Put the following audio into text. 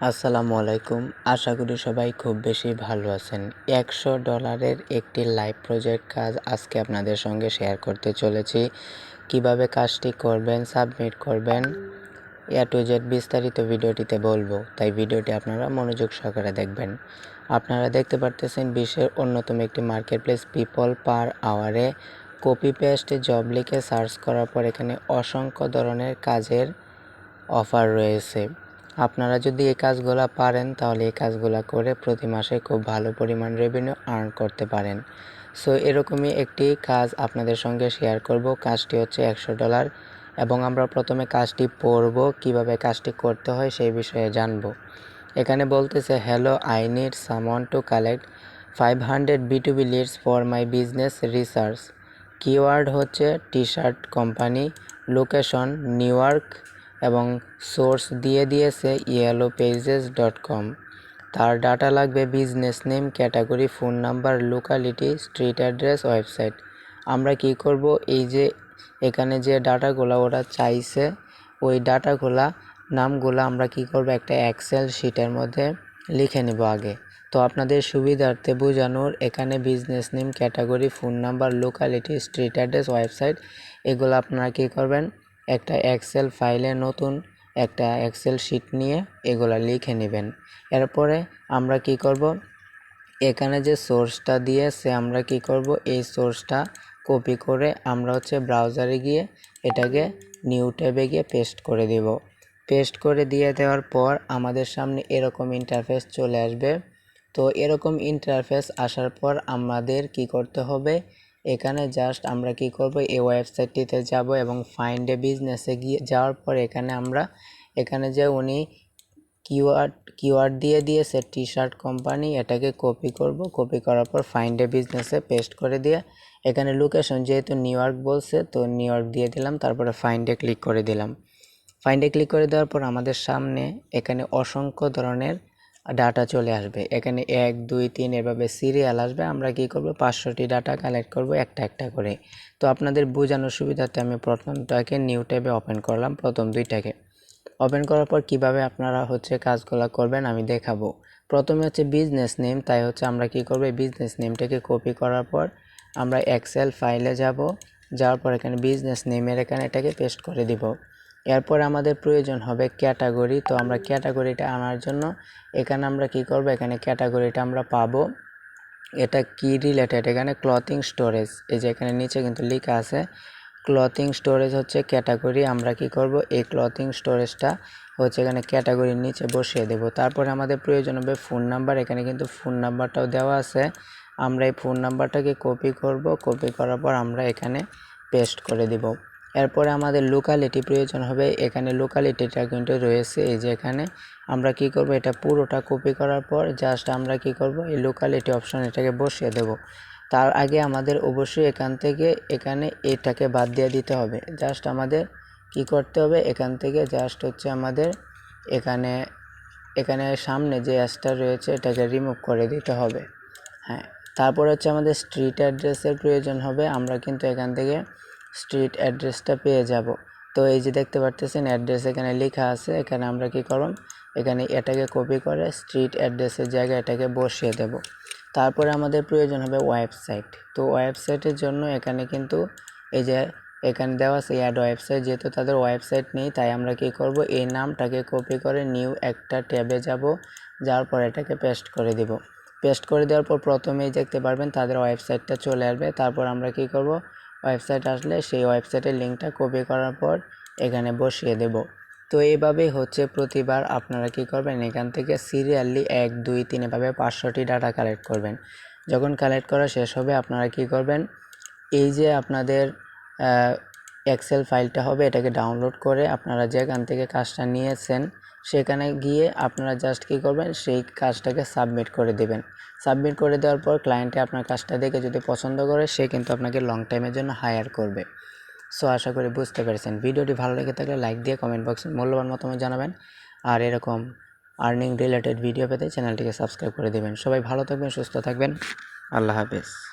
আসসালামু আলাইকুম। আশা করি সবাই খুব বেশি ভালো আছেন। একশো ডলারের একটি লাইভ প্রজেক্ট কাজ আজকে আপনাদের সঙ্গে শেয়ার করতে চলেছি। কীভাবে কাজটি করবেন, সাবমিট করবেন, এ টু জেড বিস্তারিত ভিডিওটিতে বলব। তাই ভিডিওটি আপনারা মনোযোগ সহকারে দেখবেন। আপনারা দেখতে পারতেছেন বিশ্বের অন্যতম একটি মার্কেট প্লেস পিপল পার আওয়ারে কপি পেস্ট জব লিখে সার্চ করার পর এখানে অসংখ্য ধরনের কাজের অফার রয়েছে। আপনারা যদি এই কাজগুলো পারেন, তাহলে এই কাজগুলো করে প্রতি মাসে খুব ভালো পরিমাণ রেভিনিউ আর্ন করতে পারেন। সো এরকমই একটি কাজ আপনাদের সঙ্গে শেয়ার করব। কাজটি হচ্ছে একশো ডলার এবং আমরা প্রথমে কাজটি পড়ব, কীভাবে কাজটি করতে হয় সেই বিষয়ে জানব। এখানে বলতেছে hello I need someone to collect five hundred B two leads for my business research keyword হচ্ছে T shirt company location New York এবং সোর্স দিয়ে দিয়েছে ইয়েলো পেজেস ডট কম তার ডাটা লাগবে business name category phone number locality street address website আমরা কি করব? এই যে এখানে যে ডাটাগুলো ওরা চাইছে, ওই ডাটাগুলা, নামগুলো আমরা কি করব? একটা এক্সেল শিটের মধ্যে লিখে নেব আগে। তো আপনাদের সুবিধার্থে বোঝানোর এখানে business name category phone number locality street address website এগুলো আপনারা কী করবেন? একটা এক্সেল ফাইলে নতুন একটা এক্সেল শিট নিয়ে এগুলা লিখে নেবেন। এরপরে আমরা কি করব? এখানে যে সোর্সটা দিয়েছে, আমরা কি করব? এই সোর্সটা কপি করে আমরা হচ্ছে ব্রাউজারে গিয়ে এটাকে নিউ ট্যাবে গিয়ে পেস্ট করে দিব। পেস্ট করে দিয়ে দেওয়ার পর আমাদের সামনে এরকম ইন্টারফেস চলে আসবে। তো এরকম ইন্টারফেস আসার পর আমাদের কি করতে হবে? এখানে জাস্ট আমরা কি করব? এই ওয়েবসাইটটিতে যাব এবং ফাইন্ড এ বিজনেসে গিয়ে যাওয়ার পর এখানে আমরা, এখানে যে উনি কিওয়ার্ড কিওয়ার্ড দিয়ে দিয়েছে টি শার্ট কোম্পানি এটাকে কপি করব। কপি করার পর ফাইন্ড এ বিজনেসে পেস্ট করে দিয়ে এখানে লোকেশন যেহেতু নিউ ইয়র্ক বলছে, তো নিউ ইয়র্ক দিয়ে দিলাম, তারপরে ফাইন্ডে ক্লিক করে দিলাম। ফাইন্ডে ক্লিক করে দেওয়ার পর আমাদের সামনে এখানে অসংখ্য ধরনের ডাটা চলে আসবে। এখানে এক, দুই, তিন এভাবে সিরিয়াল আসবে। আমরা কি করব? পাঁচশোটি ডাটা কালেক্ট করব একটা একটা করে। তো আপনাদের বোঝানোর সুবিধাতে আমি প্রথমটাকে নিউ ট্যাবে ওপেন করলাম, প্রথম দুইটাকে। ওপেন করার পর কীভাবে আপনারা হচ্ছে কাজগুলো করবেন আমি দেখাবো। প্রথমে হচ্ছে বিজনেস নেম তাই হচ্ছে আমরা কি করব? বিজনেস নেমটাকে কপি করার পর আমরা এক্সেল ফাইলে যাব। যাওয়ার পর এখানে বিজনেস নেমের এখানে এটাকে পেস্ট করে দিব। এরপর আমাদের প্রয়োজন হবে ক্যাটাগরি। তো আমরা ক্যাটাগরিটা আনার জন্য এখানে আমরা কি করব? এখানে ক্যাটাগরিটা আমরা পাবো। এটা কি রিলেটেড এখানে ক্লথিং স্টোরেজ এই যে এখানে নিচে কিন্তু লেখা আছে ক্লথিং স্টোরেজ হচ্ছে ক্যাটাগরি। আমরা কি করব? এই ক্লথিং স্টোরেজটা হচ্ছে এখানে ক্যাটাগরির নিচে বসিয়ে দেব। তারপরে আমাদের প্রয়োজন হবে ফোন নাম্বার এখানে কিন্তু ফোন নাম্বারটাও দেওয়া আছে। আমরা এই ফোন নাম্বারটাকে কপি করব। কপি করার পর আমরা এখানে পেস্ট করে দিব। এরপরে আমাদের লোকালিটি প্রয়োজন হবে। এখানে লোকালিটিটা কিন্তু রয়েছে এই যে এখানে। আমরা কি করব? এটা পুরোটা কপি করার পর জাস্ট আমরা কি করব? এই লোকালিটি অপশন এটাকে বসিয়ে দেব। তার আগে আমাদের অবশ্যই এখান থেকে এখানে এটাকে বাদ দিয়ে দিতে হবে। জাস্ট আমাদের কি করতে হবে? এখান থেকে জাস্ট হচ্ছে আমাদের এখানে এখানে সামনে যে অ্যাসটা রয়েছে, এটাকে রিমুভ করে দিতে হবে। হ্যাঁ তারপর হচ্ছে আমাদের স্ট্রিট অ্যাড্রেসের প্রয়োজন হবে। আমরা কিন্তু এখান থেকে স্ট্রিট অ্যাড্রেসটা পেয়ে যাব। তো এই যে দেখতে পারতেছেন অ্যাড্রেস এখানে লেখা আছে। এখানে আমরা কি করব? এখানে এটাকে কপি করে স্ট্রিট অ্যাড্রেসের জায়গায় এটাকে বসিয়ে দেব। তারপরে আমাদের প্রয়োজন হবে ওয়েবসাইট তো ওয়েবসাইটের জন্য এখানে কিন্তু এই যে এখানে দেওয়া আছে অ্যাড ওয়েবসাইট যেহেতু তাদের ওয়েবসাইট নেই, তাই আমরা কি করব? এই নামটাকে কপি করে নিউ একটা ট্যাবে যাব। যাওয়ার পর এটাকে পেস্ট করে দিব। পেস্ট করে দেওয়ার পর প্রথমেই দেখতে পারবেন তাদের ওয়েবসাইটটা চলে আসবে। তারপর আমরা কি করব? ওয়েবসাইট আসলে সেই ওয়েবসাইটের লিঙ্কটা কপি করার পর এখানে বসিয়ে দেব। তো এইভাবেই হচ্ছে প্রতিবার আপনারা কি করবেন? এখান থেকে সিরিয়ালি এক, দুই, তিন এভাবে পাঁচশোটি ডাটা কালেক্ট করবেন। যখন কালেক্ট করা শেষ হবে, আপনারা কি করবেন? এই যে আপনাদের এক্সেল ফাইলটা হবে, এটাকে ডাউনলোড করে আপনারা যেখান থেকে কাজটা নিয়েছেন সেখানে গিয়ে আপনারা জাস্ট কী করবেন, সেই কাজটাকে সাবমিট করে দেবেন। সাবমিট করে দেওয়ার পর ক্লায়েন্টে আপনার কাজটা দেখে যদি পছন্দ করে, সে কিন্তু আপনাকে লং টাইমের জন্য হায়ার করবে। সো আশা করি বুঝতে পেরেছেন। ভিডিওটি ভালো লেগে থাকলে লাইক দিয়ে কমেন্ট বক্সে মূল্যবান মতামত জানাবেন। আর এরকম আর্নিং রিলেটেড ভিডিও পেতে চ্যানেলটিকে সাবস্ক্রাইব করে দেবেন। সবাই ভালো থাকবেন, সুস্থ থাকবেন। আল্লাহ হাফেজ।